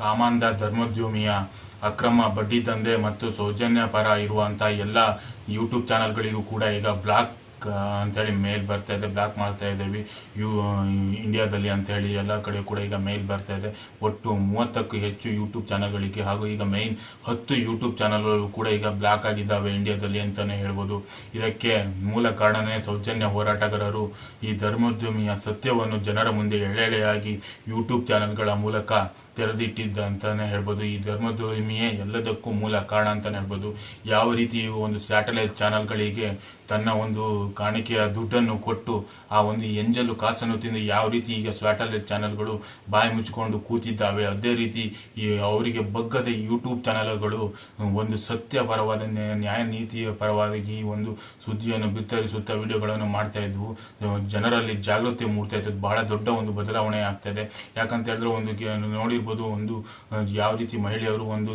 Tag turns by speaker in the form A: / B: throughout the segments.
A: ಕಾಮಾಂಧ ಧರ್ಮೋದ್ಯಮಿಯ ಅಕ್ರಮ ಬಡ್ಡಿ ದಂಧೆ ಮತ್ತು ಸೌಜನ್ಯ ಪರ ಇರುವಂತ ಎಲ್ಲ ಯೂಟ್ಯೂಬ್ ಚಾನಲ್ಗಳಿಗೂ ಕೂಡ ಈಗ ಬ್ಲಾಕ್ ಅಂತೇಳಿ ಮೇಲ್ ಬರ್ತಾ ಇದೆ, ಬ್ಲಾಕ್ ಮಾಡ್ತಾ ಇದ್ದೀವಿ. ಯು ಇಂಡಿಯಾದಲ್ಲಿ ಅಂತ ಹೇಳಿ ಎಲ್ಲ ಕಡೆ ಕೂಡ ಈಗ ಮೇಲ್ ಬರ್ತಾ ಇದೆ. ಒಟ್ಟು ಮೂವತ್ತಕ್ಕೂ ಹೆಚ್ಚು ಯೂಟ್ಯೂಬ್ ಚಾನಲ್ಗಳಿಗೆ ಹಾಗೂ ಈಗ ಮೇನ್ ಹತ್ತು ಯೂಟ್ಯೂಬ್ ಚಾನಲ್ಗಳು ಕೂಡ ಈಗ ಬ್ಲಾಕ್ ಆಗಿದ್ದಾವೆ ಇಂಡಿಯಾದಲ್ಲಿ ಅಂತಾನೆ ಹೇಳ್ಬೋದು. ಇದಕ್ಕೆ ಮೂಲ ಕಾರಣನೇ ಸೌಜನ್ಯ ಹೋರಾಟಗಾರರು ಈ ಧರ್ಮೋದ್ಯಮಿಯ ಸತ್ಯವನ್ನು ಜನರ ಮುಂದೆ ಎಳೆಳೆಯಾಗಿ ಯೂಟ್ಯೂಬ್ ಚಾನಲ್ಗಳ ಮೂಲಕ ತೆರೆದಿಟ್ಟಿದ್ದ ಅಂತಾನೆ ಹೇಳ್ಬೋದು. ಈ ಧರ್ಮದೋಹಿಮೆಯೇ ಎಲ್ಲದಕ್ಕೂ ಮೂಲ ಕಾರಣ ಅಂತಾನೆ ಹೇಳ್ಬೋದು. ಯಾವ ರೀತಿ ಒಂದು ಸ್ಯಾಟಲೈಟ್ ಚಾನಲ್ಗಳಿಗೆ ತನ್ನ ಒಂದು ಕಾಣಿಕೆಯ ದುಡ್ಡನ್ನು ಕೊಟ್ಟು ಆ ಒಂದು ಎಂಜಲು ಕಾಸನ್ನು ತಿಂದು ಯಾವ ರೀತಿ ಈಗ ಸ್ಯಾಟಲೈಟ್ ಚಾನೆಲ್ಗಳು ಬಾಯಿ ಮುಚ್ಚಿಕೊಂಡು ಕೂತಿದ್ದಾವೆ, ಅದೇ ರೀತಿ ಈ ಅವರಿಗೆ ಬಗ್ಗದ ಯೂಟ್ಯೂಬ್ ಚಾನೆಲ್ಗಳು, ಒಂದು ಸತ್ಯ ಪರವಾದ ನ್ಯಾಯ ನೀತಿಯ ಪರವಾಗಿ ಈ ಒಂದು ಸುದ್ದಿಯನ್ನು ಬಿತ್ತರಿಸುತ್ತಾ ವಿಡಿಯೋಗಳನ್ನು ಮಾಡ್ತಾ ಇದ್ವು. ಜನರಲ್ಲಿ ಜಾಗೃತಿ ಮೂಡ್ತಾ ಇತ್ತು. ಬಹಳ ದೊಡ್ಡ ಒಂದು ಬದಲಾವಣೆ ಆಗ್ತಾ ಇದೆ. ಯಾಕಂತ ಹೇಳಿದ್ರೆ ಒಂದು ನೋಡಿರ್ಬೋದು ಒಂದು, ಯಾವ ರೀತಿ ಮಹಿಳೆಯರು ಒಂದು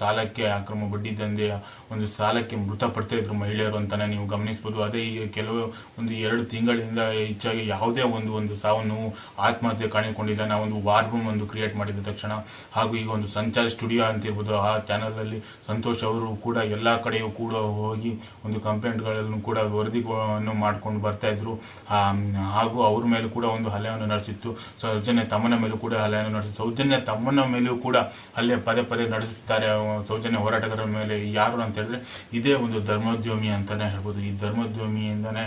A: ಸಾಲಕ್ಕೆ ಅಕ್ರಮ ಬಡ್ಡಿ ದಂಧೆಯ ಒಂದು ಸಾಲಕ್ಕೆ ಮೃತಪಡ್ತಾ ಇದ್ರು ಮಹಿಳೆಯರು ಅಂತಾನೆ ನೀವು ಗಮನಿಸಬಹುದು ಅದೇ ಈ ಕೆಲವು ಒಂದು ಎರಡು ತಿಂಗಳಿಂದ ಹೆಚ್ಚಾಗಿ ಯಾವುದೇ ಒಂದು ಒಂದು ಸಾವು ನೋವು, ಆತ್ಮಹತ್ಯೆ ಕಾಣಿಕೊಂಡಿಲ್ಲ. ನಾವು ಒಂದು ರೂಮ್ ಒಂದು ಕ್ರಿಯೇಟ್ ಮಾಡಿದ ತಕ್ಷಣ ಹಾಗೂ ಈಗ ಒಂದು ಸಂಚಾರ ಸ್ಟುಡಿಯೋ ಅಂತ ಇರ್ಬೋದು, ಆ ಚಾನಲಲ್ಲಿ ಸಂತೋಷ್ ಅವರು ಕೂಡ ಎಲ್ಲ ಕಡೆಯೂ ಕೂಡ ಹೋಗಿ ಒಂದು ಕಂಪ್ಲೇಂಟ್ಗಳನ್ನು ಕೂಡ ವರದಿಗಳನ್ನು ಮಾಡ್ಕೊಂಡು ಬರ್ತಾ ಇದ್ರು. ಹಾಗೂ ಅವ್ರ ಮೇಲೆ ಕೂಡ ಒಂದು ಹಲ್ಲೆಯನ್ನು ನಡೆಸಿತ್ತು. ಸೌಜನ್ಯ ತಮ್ಮನ ಮೇಲೂ ಕೂಡ ಹಲ್ಲೆಯನ್ನು ನಡೆಸಿತ್ತು. ಸೌಜನ್ಯ ತಮ್ಮನ ಮೇಲೂ ಕೂಡ ಅಲ್ಲೇ ಪದೇ ಪದೇ ನಡೆಸುತ್ತಾರೆ. ಸೌಜನ್ಯ ಹೋರಾಟಗಾರರ ಮೇಲೆ ಯಾರು ಅಂತ ಹೇಳಿದ್ರೆ ಇದೇ ಒಂದು ಧರ್ಮೋದ್ಯಮಿ ಅಂತಾನೆ ಹೇಳ್ಬೋದು. ಧರ್ಮೋದ್ಯಮಿಯಿಂದನೇ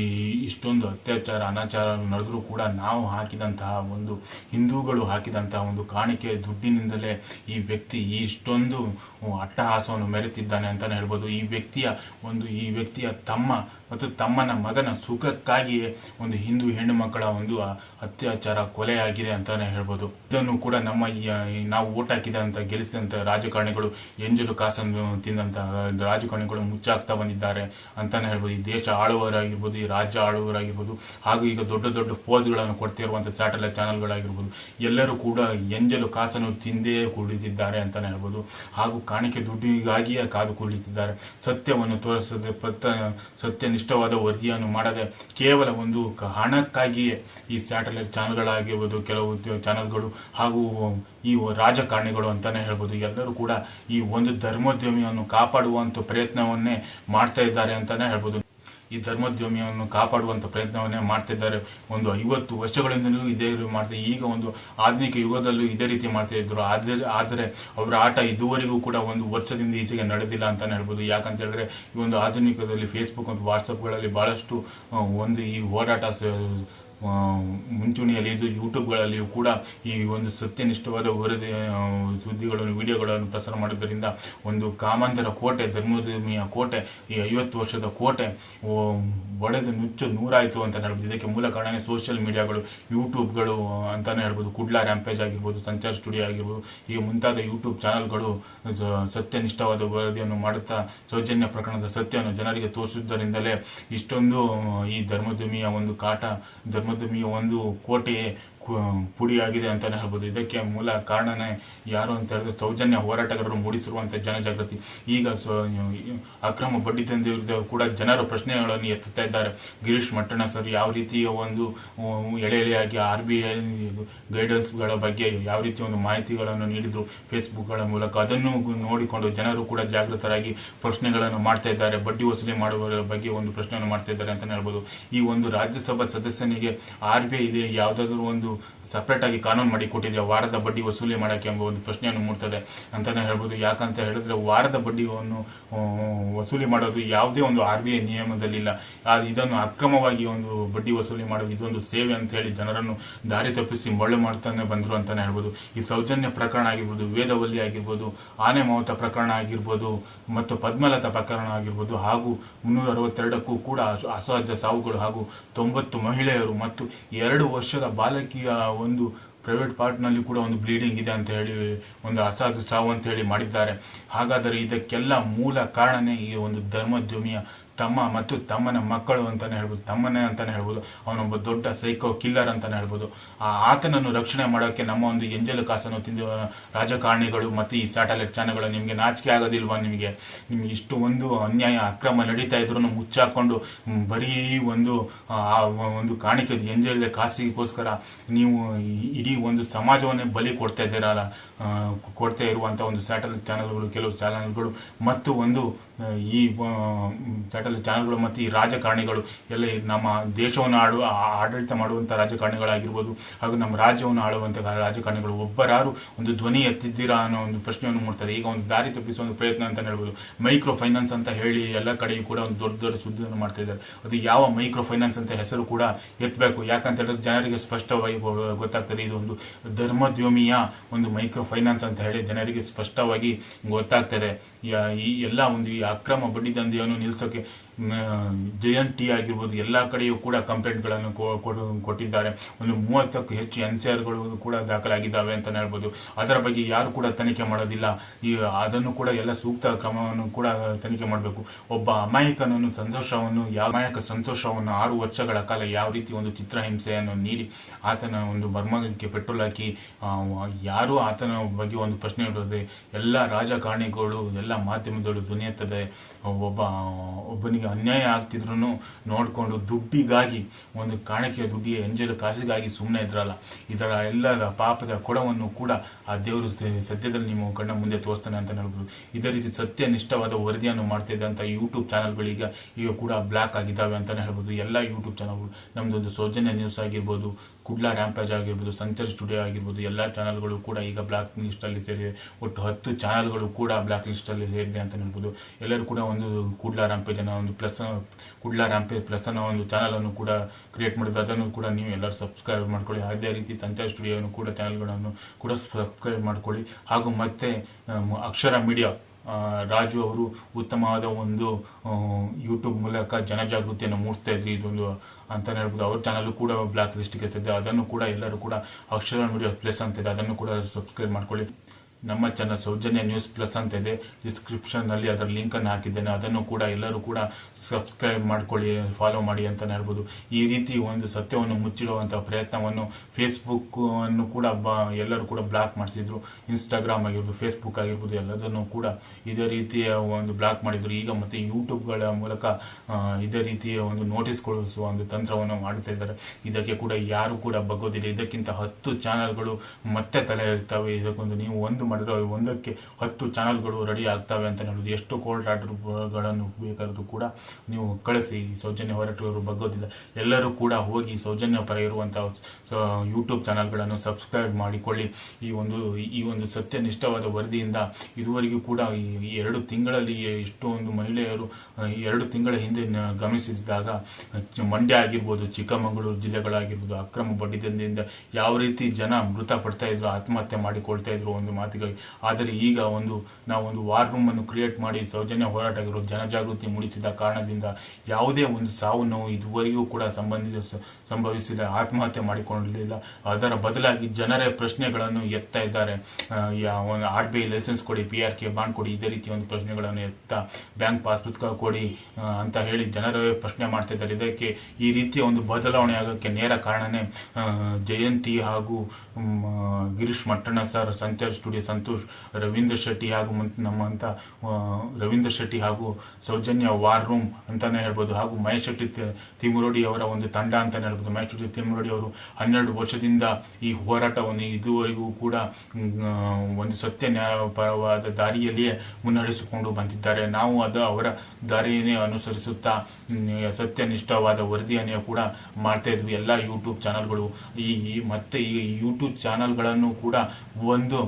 A: ಈ ಇಷ್ಟೊಂದು ಅತ್ಯಾಚಾರ, ಅನಾಚಾರ ನಡೆದರೂ ಕೂಡ ನಾವು ಹಾಕಿದಂತಹ ಒಂದು ಹಿಂದೂಗಳು ಹಾಕಿದಂತಹ ಒಂದು ಕಾಣಿಕೆ ದುಡ್ಡಿನಿಂದಲೇ ಈ ವ್ಯಕ್ತಿ ಇಷ್ಟೊಂದು ಅಟ್ಟಹಾಸವನ್ನು ಮೆರೆತಿದ್ದಾನೆ ಅಂತಲೇ ಹೇಳ್ಬೋದು. ಈ ವ್ಯಕ್ತಿಯ ಒಂದು, ಈ ವ್ಯಕ್ತಿಯ ತಮ್ಮ ಮತ್ತು ತಮ್ಮನ ಮಗನ ಸುಖಕ್ಕಾಗಿಯೇ ಒಂದು ಹಿಂದೂ ಹೆಣ್ಣು ಮಕ್ಕಳ ಒಂದು ಅತ್ಯಾಚಾರ ಕೊಲೆಯಾಗಿದೆ ಅಂತಾನೆ ಹೇಳ್ಬೋದು. ಇದನ್ನು ಕೂಡ ನಮ್ಮ ನಾವು ಓಟ್ ಹಾಕಿದಂತ, ಗೆಲ್ಲಿಸಿದಂತ ರಾಜಕಾರಣಿಗಳು ಎಂಜಲು ಕಾಸನ್ನು ತಿಂದಂತ ರಾಜಕಾರಣಿಗಳು ಮುಚ್ಚಾಕ್ತಾ ಬಂದಿದ್ದಾರೆ ಅಂತಾನೆ ಹೇಳ್ಬೋದು. ಈ ದೇಶ ಆಳುವವರಾಗಿರ್ಬೋದು, ಈ ರಾಜ್ಯ ಆಳುವವರಾಗಿರ್ಬೋದು, ಹಾಗೂ ಈಗ ದೊಡ್ಡ ದೊಡ್ಡ ಪೋಸ್ಗಳನ್ನು ಕೊಡ್ತಿರುವಂತ ಸ್ಯಾಟಲೈಟ್ ಚಾನೆಲ್ಗಳಾಗಿರ್ಬೋದು ಎಲ್ಲರೂ ಕೂಡ ಎಂಜಲು ಕಾಸನ್ನು ತಿಂದೇ ಕುಳಿತಿದ್ದಾರೆ ಅಂತಾನೆ ಹೇಳ್ಬೋದು. ಹಾಗೂ ಕಾಣಿಕೆ ದುಡ್ಡಿಗಾಗಿಯೇ ಕಾದು ಕುಳಿತಿದ್ದಾರೆ. ಸತ್ಯವನ್ನು ತೋರಿಸದೆ ಪತ್ತ ಸತ್ಯನಿಷ್ಠವಾದ ವರದಿಯನ್ನು ಮಾಡದೆ ಕೇವಲ ಒಂದು ಹಣಕ್ಕಾಗಿಯೇ ಈ ಸ್ಯಾಟಲೈಟ್ ಚಾನಲ್ಗಳಾಗಿರ್ಬೋದು, ಕೆಲವು ಚಾನೆಲ್ಗಳು ಹಾಗೂ ಈ ರಾಜಕಾರಣಿಗಳು ಅಂತಾನೆ ಹೇಳ್ಬೋದು, ಎಲ್ಲರೂ ಕೂಡ ಈ ಒಂದು ಧರ್ಮೋದ್ಯಮಿಯನ್ನು ಕಾಪಾಡುವಂತ ಪ್ರಯತ್ನವನ್ನೇ ಮಾಡ್ತಾ ಇದ್ದಾರೆ ಅಂತಾನೆ ಹೇಳ್ಬೋದು. ಈ ಧರ್ಮೋದ್ಯಮಿಯನ್ನು ಕಾಪಾಡುವಂತ ಪ್ರಯತ್ನವನ್ನೇ ಮಾಡ್ತಿದ್ದಾರೆ. ಒಂದು ಐವತ್ತು ವರ್ಷಗಳಿಂದಲೂ ಇದೇ ಮಾಡ್ತಾ ಈಗ ಒಂದು ಆಧುನಿಕ ಯುಗದಲ್ಲೂ ಇದೇ ರೀತಿ ಮಾಡ್ತಾ ಇದ್ರು ಆದರೆ ಆದರೆ ಅವರ ಆಟ ಇದುವರೆಗೂ ಕೂಡ ಒಂದು ವರ್ಷದಿಂದ ಈಚೆಗೆ ನಡೆದಿಲ್ಲ ಅಂತ ಹೇಳ್ಬೋದು. ಯಾಕಂತ ಹೇಳಿದ್ರೆ ಈ ಒಂದು ಆಧುನಿಕದಲ್ಲಿ ಫೇಸ್ಬುಕ್ ಮತ್ತು ವಾಟ್ಸಪ್ಗಳಲ್ಲಿ ಬಹಳಷ್ಟು ಒಂದು ಈ ಆ, ಮುಂಚೂಣಿಯಲ್ಲಿ ಇದು ಯೂಟ್ಯೂಬ್ಗಳಲ್ಲಿಯೂ ಕೂಡ ಈ ಒಂದು ಸತ್ಯನಿಷ್ಠವಾದ ವರದಿ ಸುದ್ದಿಗಳನ್ನು, ವಿಡಿಯೋಗಳನ್ನು ಪ್ರಸಾರ ಮಾಡೋದರಿಂದ ಒಂದು ಕಾಮಾಂತರ ಕೋಟೆ, ಧರ್ಮೋದ್ಯಮಿಯ ಕೋಟೆ, ಈ ಐವತ್ತು ವರ್ಷದ ಕೋಟೆ ಒಡೆದು ನುಚ್ಚು ನೂರಾಯಿತು ಅಂತ ಹೇಳ್ಬೋದು. ಇದಕ್ಕೆ ಮೂಲ ಕಾರಣನೇ ಸೋಷಿಯಲ್ ಮೀಡಿಯಾಗಳು, ಯೂಟ್ಯೂಬ್ಗಳು ಅಂತಲೇ ಹೇಳ್ಬೋದು. ಕುಡ್ಲಾ ರ್ಯಾಂಪೇಜ್ ಆಗಿರ್ಬೋದು, ಸಂಚಾರ್ ಸ್ಟುಡಿಯೋ ಆಗಿರ್ಬೋದು ಈ ಮುಂತಾದ ಯೂಟ್ಯೂಬ್ ಚಾನಲ್ಗಳು ಸತ್ಯನಿಷ್ಠವಾದ ವರದಿಯನ್ನು ಮಾಡುತ್ತಾ, ಸೌಜನ್ಯ ಪ್ರಕರಣದ ಸತ್ಯವನ್ನು ಜನರಿಗೆ ತೋರಿಸುವುದರಿಂದಲೇ ಇಷ್ಟೊಂದು, ಈ ಧರ್ಮೋದ್ಯಮಿಯ ಒಂದು ಕಾಟ ಧರ್ಮೋದ್ಯಮಿಯ ಒಂದು ಕೋಟೆ ಪುಡಿಯಾಗಿದೆ ಅಂತಾನೆ ಹೇಳ್ಬೋದು. ಇದಕ್ಕೆ ಮೂಲ ಕಾರಣನೇ ಯಾರು ಅಂತ ಹೇಳಿದ್ರೆ ಸೌಜನ್ಯ ಹೋರಾಟಗಾರರು ಮೂಡಿಸಿರುವಂತ ಜನಜಾಗೃತಿ ಈಗ ಅಕ್ರಮ ಬಡ್ಡಿ ದಂಧೆ ಕೂಡ ಜನರು ಪ್ರಶ್ನೆಗಳನ್ನು ಎತ್ತುತ್ತಾ ಇದ್ದಾರೆ. ಗಿರೀಶ್ ಮಟ್ಟಣ ಸರ್, ಯಾವ ರೀತಿಯ ಒಂದು ಎಳೆ ಎಳೆಯಾಗಿ ಆರ್ ಬಿ ಐ ಗೈಡೆನ್ಸ್ಗಳ ಬಗ್ಗೆ ಯಾವ ರೀತಿಯ ಒಂದು ಮಾಹಿತಿಗಳನ್ನು ನೀಡಿದ್ರು ಫೇಸ್ಬುಕ್ಗಳ ಮೂಲಕ, ಅದನ್ನು ನೋಡಿಕೊಂಡು ಜನರು ಕೂಡ ಜಾಗೃತರಾಗಿ ಪ್ರಶ್ನೆಗಳನ್ನು ಮಾಡ್ತಾ ಇದ್ದಾರೆ. ಬಡ್ಡಿ ವಸೂಲಿ ಮಾಡುವ ಬಗ್ಗೆ ಒಂದು ಪ್ರಶ್ನೆಯನ್ನು ಮಾಡ್ತಾ ಇದ್ದಾರೆ ಅಂತಾನೆ ಹೇಳ್ಬೋದು. ಈ ಒಂದು ರಾಜ್ಯಸಭಾ ಸದಸ್ಯನಿಗೆ ಆರ್ ಬಿ ಐ ಯಾವುದಾದ್ರೂ ಒಂದು ಸಪರೇಟ್ ಆಗಿ ಕಾನೂನು ಮಾಡಿ ಕೊಟ್ಟಿದೆ ವಾರದ ಬಡ್ಡಿ ವಸೂಲಿ ಮಾಡಕ್ಕೆ ಎಂಬ ಒಂದು ಪ್ರಶ್ನೆಯನ್ನು ಮೂಡ್ತದೆ ಅಂತಾನೆ ಹೇಳ್ಬೋದು. ಯಾಕಂತ ಹೇಳಿದ್ರೆ ವಾರದ ಬಡ್ಡಿಯನ್ನು ವಸೂಲಿ ಮಾಡೋದು ಯಾವುದೇ ಒಂದು ಆರ್ ಬಿ ಐ ನಿಯಮದಲ್ಲಿಲ್ಲ. ಇದನ್ನು ಅಕ್ರಮವಾಗಿ ಒಂದು ಬಡ್ಡಿ ವಸೂಲಿ ಮಾಡೋದು ಇದೊಂದು ಸೇವೆ ಅಂತ ಹೇಳಿ ಜನರನ್ನು ದಾರಿ ತಪ್ಪಿಸಿ ಮೊಳೆ ಮಾಡ್ತಾನೆ ಬಂದರು ಅಂತಾನೆ ಹೇಳ್ಬೋದು. ಈ ಸೌಜನ್ಯ ಪ್ರಕರಣ ಆಗಿರ್ಬೋದು, ವೇದವಲ್ಲಿ ಆಗಿರ್ಬೋದು, ಆನೆ ಮಾವುತ ಪ್ರಕರಣ ಆಗಿರ್ಬೋದು, ಮತ್ತು ಪದ್ಮಲತಾ ಪ್ರಕರಣ ಆಗಿರ್ಬೋದು, ಹಾಗೂ ಮುನ್ನೂರ ಅರವತ್ತೆರಡಕ್ಕೂ ಕೂಡ ಅಸ- ಅಸಹಜ ಸಾವುಗಳು ಹಾಗೂ ತೊಂಬತ್ತು ಮಹಿಳೆಯರು ಮತ್ತು ಎರಡು ವರ್ಷದ ಬಾಲಕಿಯ ಒಂದು ಪ್ರೈವೇಟ್ ಪಾರ್ಟ್ನಲ್ಲಿ ಕೂಡ ಒಂದು ಬ್ಲೀಡಿಂಗ್ ಇದೆ ಅಂತ ಹೇಳಿ, ಒಂದು ಅಸಾಧು ಸಾವು ಅಂತ ಹೇಳಿ ಮಾಡಿದ್ದಾರೆ. ಹಾಗಾದರೆ ಇದಕ್ಕೆಲ್ಲ ಮೂಲ ಕಾರಣನೇ ಈ ಒಂದು ಧರ್ಮೋದ್ಯಮಿಯ ತಮ್ಮ ಮತ್ತು ತಮ್ಮನ ಮಕ್ಕಳು ಅಂತಾನೆ ಹೇಳ್ಬೋದು, ತಮ್ಮನೇ ಅಂತಾನೆ ಹೇಳ್ಬೋದು, ಅವನೊಬ್ಬ ದೊಡ್ಡ ಸೈಕೋ ಕಿಲ್ಲರ್ ಅಂತಾನೆ ಹೇಳ್ಬೋದು. ಆ, ಆತನನ್ನು ರಕ್ಷಣೆ ಮಾಡೋಕ್ಕೆ ನಮ್ಮ ಒಂದು ಎಂಜಲು ಕಾಸನ್ನು ತಿಂದು ರಾಜಕಾರಣಿಗಳು ಮತ್ತು ಈ ಸ್ಯಾಟಲೈಟ್ ಚಾನೆಲ್ಗಳು ನಿಮಗೆ ನಾಚಿಕೆ ಆಗೋದಿಲ್ವಾ ನಿಮಗೆ? ನಿಮ್ಗೆ ಇಷ್ಟು ಒಂದು ಅನ್ಯಾಯ, ಅಕ್ರಮ ನಡೀತಾ ಇದ್ರು ಮುಚ್ಚಾಕೊಂಡು ಬರೀ ಒಂದು, ಆ ಒಂದು ಕಾಣಿಕೆ ಎಂಜಲಿದೆ ಕಾಸಿಗೋಸ್ಕರ ನೀವು ಇಡೀ ಒಂದು ಸಮಾಜವನ್ನೇ ಬಲಿ ಕೊಡ್ತಾ ಇದ್ದೀರಲ್ಲ ಕೊಡ್ತಾ ಇರುವಂತ ಒಂದು ಸ್ಯಾಟಲೈಟ್ ಚಾನೆಲ್ಗಳು ಕೆಲವು ಚಾನೆಲ್ಗಳು ಮತ್ತು ಒಂದು ಈ ಸ್ಯಾಟಲೈಟ್ ಚಾನೆಲ್ಗಳು ಮತ್ತು ಈ ರಾಜಕಾರಣಿಗಳು, ಎಲ್ಲ ನಮ್ಮ ದೇಶವನ್ನು ಆಡು ಆಡಳಿತ ಮಾಡುವಂಥ ರಾಜಕಾರಣಿಗಳಾಗಿರ್ಬೋದು, ಹಾಗೂ ನಮ್ಮ ರಾಜ್ಯವನ್ನು ಆಳುವಂಥ ರಾಜಕಾರಣಿಗಳು ಒಬ್ಬರಾರು ಒಂದು ಧ್ವನಿ ಎತ್ತಿದ್ದೀರಾ ಅನ್ನೋ ಒಂದು ಪ್ರಶ್ನೆಯನ್ನು ಮೂಡ್ತಾರೆ. ಈಗ ಒಂದು ದಾರಿ ತಪ್ಪಿಸುವ ಪ್ರಯತ್ನ ಅಂತ ಹೇಳ್ಬೋದು. ಮೈಕ್ರೋ ಫೈನಾನ್ಸ್ ಅಂತ ಹೇಳಿ ಎಲ್ಲ ಕಡೆಯೂ ಕೂಡ ಒಂದು ದೊಡ್ಡ ದೊಡ್ಡ ಸುದ್ದಿಯನ್ನು ಮಾಡ್ತಾ ಇದ್ದಾರೆ. ಅದು ಯಾವ ಮೈಕ್ರೋ ಫೈನಾನ್ಸ್ ಅಂತ ಹೆಸರು ಕೂಡ ಎತ್ತಬೇಕು ಯಾಕಂತ ಹೇಳಿದ್ರೆ ಜನರಿಗೆ ಸ್ಪಷ್ಟವಾಗಿ ಗೊತ್ತಾಗ್ತದೆ. ಇದು ಒಂದು ಧರ್ಮದ್ಯೋಮಿಯ ಒಂದು ಮೈಕ್ರೋ ಫೈನಾನ್ಸ್ ಅಂತ ಹೇಳಿ ಜನರಿಗೆ ಸ್ಪಷ್ಟವಾಗಿ ಗೊತ್ತಾಗ್ತದೆ. ಈ ಎಲ್ಲ ಒಂದು ಈ ಅಕ್ರಮ ಬಡ್ಡಿ ದಂಧೆಯನ್ನು ನಿಲ್ಲಿಸೋಕೆ ಎನ್ ಟಿ ಆಗಿರ್ಬೋದು, ಎಲ್ಲ ಕಡೆಯೂ ಕೂಡ ಕಂಪ್ಲೇಂಟ್ಗಳನ್ನು ಕೊಟ್ಟಿದ್ದಾರೆ. ಒಂದು ಮೂವತ್ತಕ್ಕೂ ಹೆಚ್ಚು ಎನ್ ಸಿ ಆರ್ಗಳು ಕೂಡ ದಾಖಲಾಗಿದ್ದಾವೆ ಅಂತ ಹೇಳ್ಬೋದು. ಅದರ ಬಗ್ಗೆ ಯಾರು ಕೂಡ ತನಿಖೆ ಮಾಡೋದಿಲ್ಲ. ಈ, ಅದನ್ನು ಕೂಡ ಎಲ್ಲ ಸೂಕ್ತ ಕ್ರಮವನ್ನು ಕೂಡ ತನಿಖೆ ಮಾಡಬೇಕು. ಒಬ್ಬ ಅಮಾಯಕನನ್ನು ಸಂತೋಷವನ್ನು ಯಾವ ಅಮಾಯಕ ಸಂತೋಷವನ್ನು ಆರು ವರ್ಷಗಳ ಕಾಲ ಯಾವ ರೀತಿ ಒಂದು ಚಿತ್ರಹಿಂಸೆಯನ್ನು ನೀಡಿ ಆತನ ಒಂದು ಮರ್ಮಕ್ಕೆ ಪೆಟ್ರೋಲ್ ಹಾಕಿ ಯಾರು ಆತನ ಬಗ್ಗೆ ಒಂದು ಪ್ರಶ್ನೆ ಇಡೋದೆ ಎಲ್ಲ ರಾಜಕಾರಣಿಗಳು, ಎಲ್ಲ ಮಾಧ್ಯಮದವರು ದುನಿಯತ್ತದೆ ಒಬ್ಬ ಒಬ್ಬನಿಗೆ ಅನ್ಯಾಯ ಆಗ್ತಿದ್ರು ನೋಡಿಕೊಂಡು ದುಡ್ಡಿಗಾಗಿ, ಒಂದು ಕಾಣಿಕೆಯ ದುಡ್ಡಿಗೆ ಎಂಜಲು ಕಾಸಿಗಾಗಿ ಸುಮ್ಮನೆ ಇದ್ರಲ್ಲ. ಇದರ ಎಲ್ಲರ ಪಾಪದ ಕೊಡವನ್ನು ಕೂಡ ಆ ದೇವರು ಸತ್ಯದಲ್ಲಿ ನಿಮ್ಮ ಕಣ್ಣ ಮುಂದೆ ತೋರಿಸ್ತಾನೆ ಅಂತ ಹೇಳ್ಬೋದು. ಇದೇ ರೀತಿ ಸತ್ಯನಿಷ್ಠವಾದ ವರದಿಯನ್ನು ಮಾಡ್ತಾ ಇದ್ದಂಥ ಯೂಟ್ಯೂಬ್ ಚಾನಲ್ಗಳೀಗ ಈಗ ಕೂಡ ಬ್ಲಾಕ್ ಆಗಿದ್ದಾವೆ ಅಂತಲೇ ಹೇಳ್ಬೋದು. ಎಲ್ಲ ಯೂಟ್ಯೂಬ್ ಚಾನಲ್ಗಳು ನಮ್ಮದೊಂದು ಸೌಜನ್ಯ ನ್ಯೂಸ್ ಆಗಿರ್ಬೋದು ಕುಡ್ಲಾ ರ್ಯಾಂಪೇಜ್ ಆಗಿರ್ಬೋದು ಸಂಚರ್ ಸ್ಟುಡಿಯೋ ಆಗಿರ್ಬೋದು, ಎಲ್ಲ ಚಾನಲ್ಗಳು ಕೂಡ ಈಗ ಬ್ಲಾಕ್ ಲಿಸ್ಟಲ್ಲಿ ಸೇರಿವೆ ಒಟ್ಟು ಹತ್ತು ಚಾನಲ್ಗಳು ಕೂಡ ಬ್ಲಾಕ್ ಲಿಸ್ಟಲ್ಲಿ ಸೇರಿದೆ ಅಂತ ಹೇಳ್ಬೋದು. ಎಲ್ಲರೂ ಕೂಡ ಒಂದು ಕುಡ್ಲಾ ರ್ಯಾಂಪೇಜ್ ಅನ್ನೋ ಒಂದು ಪ್ಲಸ್ ಕುಡ್ಲಾ ರ್ಯಾಂಪೇಜ್ ಪ್ಲಸ್ ಅನ್ನೋ ಒಂದು ಚಾನಲನ್ನು ಕೂಡ ಕ್ರಿಯೇಟ್ ಮಾಡಿದ್ರು ಅದನ್ನು ಕೂಡ ನೀವು ಎಲ್ಲರೂ ಸಬ್ಸ್ಕ್ರೈಬ್ ಮಾಡ್ಕೊಳ್ಳಿ. ಅದೇ ರೀತಿ ಸಂಚಾರ್ ಸ್ಟುಡಿಯೋನು ಕೂಡ ಚಾನಲ್ಗಳನ್ನು ಕೂಡ ಸಬ್ಸ್ಕ್ರೈಬ್ ಮಾಡ್ಕೊಳ್ಳಿ. ಹಾಗೂ ಮತ್ತೆ ಅಕ್ಷರ ಮೀಡಿಯಾ ರಾಜು ಅವರು ಉತ್ತಮವಾದ ಒಂದು ಯೂಟ್ಯೂಬ್ ಮೂಲಕ ಜನಜಾಗೃತಿಯನ್ನು ಮೂಡಿಸ್ತಾ ಇದ್ರಿ ಇದೊಂದು ಅಂತ ಹೇಳ್ಬೋದು. ಅವ್ರ ಚಾನಲ್ ಕೂಡ ಬ್ಲಾಕ್ ಲಿಸ್ಟ್ಗೆ ಎತ್ತಿದೆ ಅದನ್ನು ಕೂಡ ಎಲ್ಲರೂ ಕೂಡ ಅಕ್ಷರ ಪ್ಲಸ್ ಅಂತ ಇದೆ ಅದನ್ನು ಕೂಡ ಸಬ್ಸ್ಕ್ರೈಬ್ ಮಾಡ್ಕೊಳ್ಳಿ. ನಮ್ಮ ಚಾನಲ್ ಸೌಜನ್ಯ ನ್ಯೂಸ್ ಪ್ಲಸ್ ಅಂತ ಇದೆ ಡಿಸ್ಕ್ರಿಪ್ಷನ್ನಲ್ಲಿ ಅದರ ಲಿಂಕ್ ಅನ್ನು ಹಾಕಿದ್ದೇನೆ. ಅದನ್ನು ಕೂಡ ಎಲ್ಲರೂ ಕೂಡ ಸಬ್ಸ್ಕ್ರೈಬ್ ಮಾಡ್ಕೊಳ್ಳಿ ಫಾಲೋ ಮಾಡಿ ಅಂತ ಹೇಳ್ಬೋದು. ಈ ರೀತಿ ಒಂದು ಸತ್ಯವನ್ನು ಮುಚ್ಚಿಡುವಂತಹ ಪ್ರಯತ್ನವನ್ನು ಫೇಸ್ಬುಕ್ ಅನ್ನು ಕೂಡ ಎಲ್ಲರೂ ಕೂಡ ಬ್ಲಾಕ್ ಮಾಡಿಸಿದ್ರು. ಇನ್ಸ್ಟಾಗ್ರಾಮ್ ಆಗಿರ್ಬೋದು ಫೇಸ್ಬುಕ್ ಆಗಿರ್ಬೋದು, ಎಲ್ಲದನ್ನು ಕೂಡ ಇದೇ ರೀತಿಯ ಒಂದು ಬ್ಲಾಕ್ ಮಾಡಿದ್ರು. ಈಗ ಮತ್ತೆ ಯೂಟ್ಯೂಬ್ಗಳ ಮೂಲಕ ಇದೇ ರೀತಿಯ ಒಂದು ನೋಟಿಸ್ ಕೊಡಿಸುವ ಒಂದು ತಂತ್ರವನ್ನು ಮಾಡ್ತಾ ಇದ್ದಾರೆ. ಇದಕ್ಕೆ ಕೂಡ ಯಾರು ಕೂಡ ಬಗ್ಗೋದಿಲ್ಲ ಇದಕ್ಕಿಂತ ಹತ್ತು ಚಾನಲ್ಗಳು ಮತ್ತೆ ತಲೆ ಇರ್ತವೆ ಇದಕ್ಕೊಂದು ನೀವು ಒಂದು ಮಾಡಿದ್ರೆ ಒಂದಕ್ಕೆ ಹತ್ತು ಚಾನಲ್ಗಳು ರೆಡಿ ಆಗ್ತವೆ ಅಂತ ಹೇಳೋದು ಎಷ್ಟು ಕೋಲ್ಡ್ ಆರ್ಡರ್ಗಳನ್ನು ಬೇಕಾದರೂ ಕೂಡ ನೀವು ಕಳಿಸಿ ಸೌಜನ್ಯ ಹೋರಾಟಗಾರರು ಬಗ್ಗೋದಿಲ್ಲ. ಎಲ್ಲರೂ ಕೂಡ ಹೋಗಿ ಸೌಜನ್ಯ ಪರ ಇರುವಂಥ ಯೂಟ್ಯೂಬ್ ಚಾನಲ್ಗಳನ್ನು ಸಬ್ಸ್ಕ್ರೈಬ್ ಮಾಡಿಕೊಳ್ಳಿ. ಈ ಒಂದು ಈ ಒಂದು ಸತ್ಯನಿಷ್ಠವಾದ ವರದಿಯಿಂದ ಇದುವರೆಗೂ ಕೂಡ ಈ ಎರಡು ತಿಂಗಳಲ್ಲಿ ಎಷ್ಟೊಂದು ಮಹಿಳೆಯರು ಎರಡು ತಿಂಗಳ ಹಿಂದೆ ಗಮನಿಸಿದಾಗ ಮಂಡ್ಯ ಆಗಿರ್ಬೋದು, ಚಿಕ್ಕಮಗಳೂರು ಜಿಲ್ಲೆಗಳಾಗಿರ್ಬೋದು, ಅಕ್ರಮ ಬಡ್ಡಿದಂಧೆಯಿಂದ ಯಾವ ರೀತಿ ಜನ ಮೃತಪಡ್ತಾ ಇದ್ರು, ಆತ್ಮಹತ್ಯೆ ಮಾಡಿಕೊಳ್ತಾ ಇದ್ರು ಒಂದು ಮಾತಿಗೆ ಆದರೆ ಈಗ ಒಂದು, ನಾವು ಒಂದು ವಾರ್ ರೂಮ್ ಅನ್ನು ಕ್ರಿಯೇಟ್ ಮಾಡಿ ಸೌಜನ್ಯ ಹೋರಾಟಗಾರರು ಜನಜಾಗೃತಿ ಮೂಡಿಸಿದ ಕಾರಣದಿಂದ ಯಾವುದೇ ಒಂದು ಸಾವು ನೋವು ಇದುವರೆಗೂ ಕೂಡ ಸಂಬಂಧಿಸಿದ ಸಂಭವಿಸಿದ. ಆತ್ಮಹತ್ಯೆ ಮಾಡಿಕೊಂಡಿರಲಿಲ್ಲ. ಅದರ ಬದಲಾಗಿ ಜನರೇ ಪ್ರಶ್ನೆಗಳನ್ನು ಎತ್ತಾ ಇದ್ದಾರೆ. ಆರ್ ಬಿ ಐ ಲೈಸೆನ್ಸ್ ಕೊಡಿ, ಪಿ ಆರ್ ಕೆ ಬಾಂಡ್ ಕೊಡಿ, ಇದೇ ರೀತಿಯ ಒಂದು ಪ್ರಶ್ನೆಗಳನ್ನು ಎತ್ತ ಬ್ಯಾಂಕ್ ಪಾಸ್ಬುಕ್ ಕೊಡಿ ಅಂತ ಹೇಳಿ ಜನರೇ ಪ್ರಶ್ನೆ ಮಾಡ್ತಾ ಇದ್ದಾರೆ. ಇದಕ್ಕೆ ಈ ರೀತಿಯ ಒಂದು ಬದಲಾವಣೆ ಆಗೋಕ್ಕೆ ನೇರ ಕಾರಣನೇ ಜಯಂತಿ ಹಾಗೂ ಗಿರೀಶ್ ಮಟ್ಟಣ್ಣ ಸರ್, ಸಂಚಾರ ಸ್ಟುಡಿಯೋ ಸಂತೋಷ್, ರವೀಂದ್ರ ಶೆಟ್ಟಿ ಹಾಗೂ ನಮ್ಮಂಥ ರವೀಂದ್ರ ಶೆಟ್ಟಿ ಹಾಗೂ ಸೌಜನ್ಯ ವಾರ್ ರೂಮ್ ಅಂತಾನೆ ಹೇಳ್ಬೋದು. ಹಾಗೂ ಮಹೇಶ್ ಶೆಟ್ಟಿ ತಿಮುರೋಡಿ ಅವರ ಒಂದು ತಂಡ ಅಂತಾನೆ ಹೇಳ್ಬೋದು. ಮಹೇಶ್ ಶೆಟ್ಟಿ ತಿಮುರೋಡಿ ಅವರು ಹನ್ನೆರಡು ವರ್ಷದಿಂದ ಈ ಹೋರಾಟವನ್ನು ಇದುವರೆಗೂ ಕೂಡ ಒಂದು ಸತ್ಯ ನ್ಯಾಯಪರವಾದ ದಾರಿಯಲ್ಲಿಯೇ ಮುನ್ನಡೆಸಿಕೊಂಡು ಬಂದಿದ್ದಾರೆ. ನಾವು ಅದು ಅವರ ದಾರಿಯನ್ನೇ ಅನುಸರಿಸುತ್ತಾ ಸತ್ಯನಿಷ್ಠವಾದ ವರದಿಯನ್ನೇ ಕೂಡ ಮಾಡ್ತಾ ಇದ್ವಿ. ಎಲ್ಲ ಯೂಟ್ಯೂಬ್ ಚಾನಲ್ಗಳು ಈ ಮತ್ತೆ ಈ ಯೂಟ್ಯೂಬ್ ಚಾನಲ್ಗಳನ್ನು ಕೂಡ ಒಂದು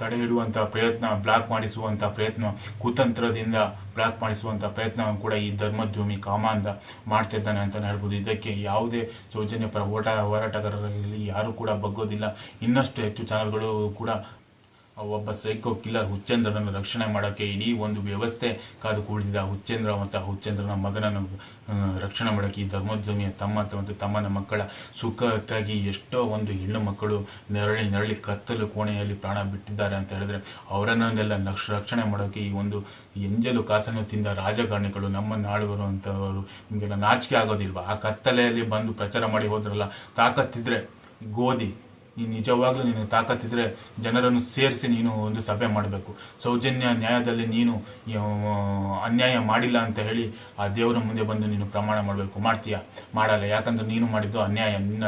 A: ತಡೆ ಹಿಡುವಂತಹ ಪ್ರಯತ್ನ ಬ್ಲಾಕ್ ಮಾಡಿಸುವಂತಹ ಪ್ರಯತ್ನ, ಕುತಂತ್ರದಿಂದ ಬ್ಲಾಕ್ ಮಾಡಿಸುವಂತಹ ಪ್ರಯತ್ನವನ್ನು ಕೂಡ ಈ ಧರ್ಮದ್ಯೋಮಿ ಕಾಮಾಂಧ ಮಾಡ್ತಾ ಇದ್ದಾನೆ ಅಂತ ಹೇಳ್ಬೋದು. ಇದಕ್ಕೆ ಯಾವುದೇ ಸೌಜನ್ಯ ಪರ ಹೋಟ ಹೋರಾಟಗಾರರಲ್ಲಿ ಯಾರು ಕೂಡ ಬಗ್ಗೋದಿಲ್ಲ. ಇನ್ನಷ್ಟು ಹೆಚ್ಚು ಚಾನಲ್ಗಳು ಕೂಡ ಒಬ್ಬ ಸೈಕೋ ಕಿಲ್ಲರ್ ಹುಚ್ಚೇಂದ್ರನನ್ನು ರಕ್ಷಣೆ ಮಾಡೋಕ್ಕೆ ಇಡೀ ಒಂದು ವ್ಯವಸ್ಥೆ ಕಾದು ಕೂಡಿದ ಹುಚ್ಚೇಂದ್ರ ಮತ್ತು ಹುಚ್ಚೇಂದ್ರನ ಮಗನನ್ನು ರಕ್ಷಣೆ ಮಾಡೋಕ್ಕೆ ಈ ಧರ್ಮೋದ್ಯಮಿಯ ತಮ್ಮ ಮತ್ತು ತಮ್ಮನ ಮಕ್ಕಳ ಸುಖಕ್ಕಾಗಿ ಎಷ್ಟೋ ಒಂದು ಹೆಣ್ಣು ಮಕ್ಕಳು ನೆರಳಿ ನೆರಳಿ ಕತ್ತಲು ಕೋಣೆಯಲ್ಲಿ ಪ್ರಾಣ ಬಿಟ್ಟಿದ್ದಾರೆ ಅಂತ ಹೇಳಿದ್ರೆ ಅವರನ್ನೆಲ್ಲ ನಕ್ಷ, ರಕ್ಷಣೆ ಮಾಡೋಕ್ಕೆ ಈ ಒಂದು ಎಂಜಲು ಕಾಸನ್ನು ತಿಂದ ರಾಜಕಾರಣಿಗಳು ನಮ್ಮ ಅಂತವರು ನಿಮಗೆಲ್ಲ ನಾಚಿಕೆ ಆಗೋದಿಲ್ವಾ? ಆ ಕತ್ತಲೆಯಲ್ಲಿ ಬಂದು ಪ್ರಚಾರ ಮಾಡಿ ಹೋದ್ರಲ್ಲ, ತಾಕತ್ತಿದ್ರೆ ಗೋಧಿ. ನೀನು ನಿಜವಾಗ್ಲೂ ನೀನು ತಾಕತ್ತಿದ್ರೆ ಜನರನ್ನು ಸೇರಿಸಿ ನೀನು ಒಂದು ಸಭೆ ಮಾಡಬೇಕು. ಸೌಜನ್ಯ ನ್ಯಾಯದಲ್ಲಿ ನೀನು ಅನ್ಯಾಯ ಮಾಡಿಲ್ಲ ಅಂತ ಹೇಳಿ ಆ ದೇವರ ಮುಂದೆ ಬಂದು ನೀನು ಪ್ರಮಾಣ ಮಾಡಬೇಕು. ಮಾಡ್ತೀಯಾ? ಮಾಡಲ್ಲ. ಯಾಕಂದ್ರೆ ನೀನು ಮಾಡಿದ್ದು ಅನ್ಯಾಯ. ನಿನ್ನ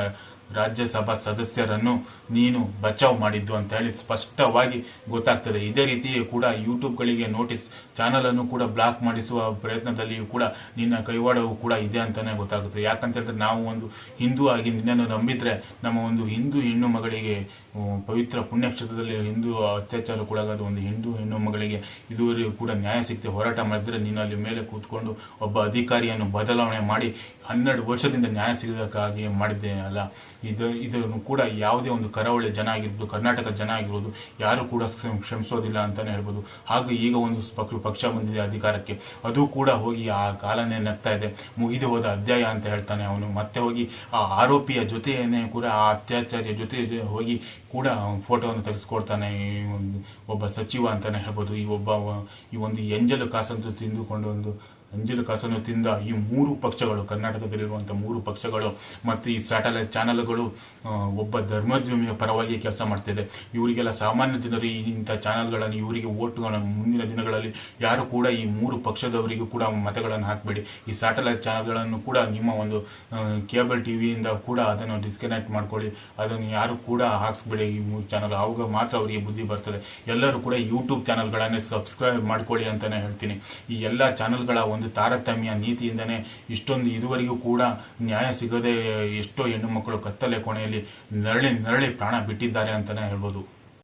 A: ರಾಜ್ಯಸಭಾ ಸದಸ್ಯರನ್ನು ನೀನು ಬಚಾವ್ ಮಾಡಿದ್ದು ಅಂತ ಹೇಳಿ ಸ್ಪಷ್ಟವಾಗಿ ಗೊತ್ತಾಗ್ತದೆ. ಇದೇ ರೀತಿ ಕೂಡ ಯೂಟ್ಯೂಬ್ಗಳಿಗೆ ನೋಟಿಸ್ ಚಾನಲ್ ಅನ್ನು ಕೂಡ ಬ್ಲಾಕ್ ಮಾಡಿಸುವ ಪ್ರಯತ್ನದಲ್ಲಿಯೂ ಕೂಡ ನಿನ್ನ ಕೈವಾಡವು ಕೂಡ ಇದೆ ಅಂತಾನೆ ಗೊತ್ತಾಗುತ್ತೆ. ಯಾಕಂತ ಹೇಳಿದ್ರೆ ನಾವು ಒಂದು ಹಿಂದೂ ಆಗಿ ನಿನ್ನನ್ನು ನಂಬಿದ್ರೆ ನಮ್ಮ ಒಂದು ಹಿಂದೂ ಹೆಣ್ಣು ಮಗಳಿಗೆ ಪವಿತ್ರ ಪುಣ್ಯಕ್ಷೇತ್ರದಲ್ಲಿ ಹಿಂದೂ ಅತ್ಯಾಚಾರ ಕೂಡ ಒಂದು ಹಿಂದೂ ಹೆಣ್ಣು ಮಗಳಿಗೆ ಇದುವರೆಗೂ ಕೂಡ ನ್ಯಾಯ ಸಿಗ್ತದೆ ಹೋರಾಟ ಮಾಡಿದ್ರೆ ನೀನು ಅಲ್ಲಿ ಮೇಲೆ ಕೂತ್ಕೊಂಡು ಒಬ್ಬ ಅಧಿಕಾರಿಯನ್ನು ಬದಲಾವಣೆ ಮಾಡಿ ಹನ್ನೆರಡು ವರ್ಷದಿಂದ ನ್ಯಾಯ ಸಿಗೋದಕ್ಕಾಗಿ ಮಾಡಿದ್ದೆ ಅಲ್ಲ. ಇದು, ಇದನ್ನು ಕೂಡ ಯಾವುದೇ ಒಂದು ಕರಾವಳಿ ಜನ ಆಗಿರ್ಬೋದು, ಕರ್ನಾಟಕ ಜನ ಆಗಿರ್ಬೋದು, ಯಾರು ಕೂಡ ಕ್ಷ- ಕ್ಷಮಿಸೋದಿಲ್ಲ ಅಂತಾನೆ ಹೇಳ್ಬೋದು. ಹಾಗೂ ಈಗ ಒಂದು ಪಕ್ಷ ಬಂದಿದೆ ಅಧಿಕಾರಕ್ಕೆ. ಅದು ಕೂಡ ಹೋಗಿ ಆ ಕಾಲನೇ ನಗ್ತಾ ಇದೆ. ಮುಗಿದು ಹೋದ ಅಧ್ಯಾಯ ಅಂತ ಹೇಳ್ತಾನೆ ಅವನು. ಮತ್ತೆ ಹೋಗಿ ಆ ಆರೋಪಿಯ ಜೊತೆಯನ್ನೇ ಕೂಡ, ಆ ಅತ್ಯಾಚಾರಿಯ ಜೊತೆ ಹೋಗಿ ಕೂಡ ಫೋಟೋವನ್ನು ತೆಗೆಸ್ಕೊಡ್ತಾನೆ. ಈ ಒಂದು ಒಬ್ಬ ಸಚಿವ ಅಂತಾನೆ ಹೇಳ್ಬೋದು. ಈ ಒಬ್ಬ ಈ ಒಂದು ಎಂಜಲು ಕಾಸಂತೂ ತಿಂದುಕೊಂಡು ಒಂದು ಅಂಜಲು ಕಾಸನ್ನು ತಿಂದ ಈ ಮೂರು ಪಕ್ಷಗಳು ಕರ್ನಾಟಕದಲ್ಲಿರುವಂಥ ಮೂರು ಪಕ್ಷಗಳು ಮತ್ತು ಈ ಸ್ಯಾಟಲೈಟ್ ಚಾನಲ್ಗಳು ಒಬ್ಬ ಧರ್ಮೋದ್ಯಮಿಯ ಪರವಾಗಿ ಕೆಲಸ ಮಾಡ್ತಿದೆ. ಇವರಿಗೆಲ್ಲ ಸಾಮಾನ್ಯ ಜನರು ಈ ಇಂಥ ಚಾನಲ್ಗಳನ್ನು ಇವರಿಗೆ ಓಟುಗಳನ್ನು ಮುಂದಿನ ದಿನಗಳಲ್ಲಿ ಯಾರು ಕೂಡ ಈ ಮೂರು ಪಕ್ಷದವರಿಗೂ ಕೂಡ ಮತಗಳನ್ನು ಹಾಕಬೇಡಿ. ಈ ಸ್ಯಾಟಲೈಟ್ ಚಾನಲ್ಗಳನ್ನು ಕೂಡ ನಿಮ್ಮ ಒಂದು ಕೇಬಲ್ ಟಿ ವಿಯಿಂದ ಕೂಡ ಅದನ್ನು ಡಿಸ್ಕನೆಕ್ಟ್ ಮಾಡ್ಕೊಳ್ಳಿ. ಅದನ್ನು ಯಾರು ಕೂಡ ಹಾಕ್ಸ್ಬೇಡಿ ಈ ಮೂರು ಚಾನಲ್ ಅವಾಗ ಮಾತ್ರ ಅವರಿಗೆ ಬುದ್ಧಿ ಬರ್ತದೆ. ಎಲ್ಲರೂ ಕೂಡ ಯೂಟ್ಯೂಬ್ ಚಾನಲ್ಗಳನ್ನೇ ಸಬ್ಸ್ಕ್ರೈಬ್ ಮಾಡ್ಕೊಳ್ಳಿ ಅಂತಲೇ ಹೇಳ್ತೀನಿ. ಈ ಎಲ್ಲ ಚಾನಲ್ಗಳ ಒಂದು ತಾರತಮ್ಯ ನೀತಿಯಿಂದನೇ ಇಷ್ಟೊಂದು ಇದುವರೆಗೂ ಕೂಡ ನ್ಯಾಯ ಸಿಗದೆ ಎಷ್ಟೋ ಹೆಣ್ಣು ಮಕ್ಕಳು ಕತ್ತಲೆ ಕೊನೆಯಲ್ಲಿ ನರಳಿ ನರಳಿ ಪ್ರಾಣ ಬಿಟ್ಟಿದ್ದಾರೆ ಅಂತಾನೆ ಹೇಳ್ಬೋದು.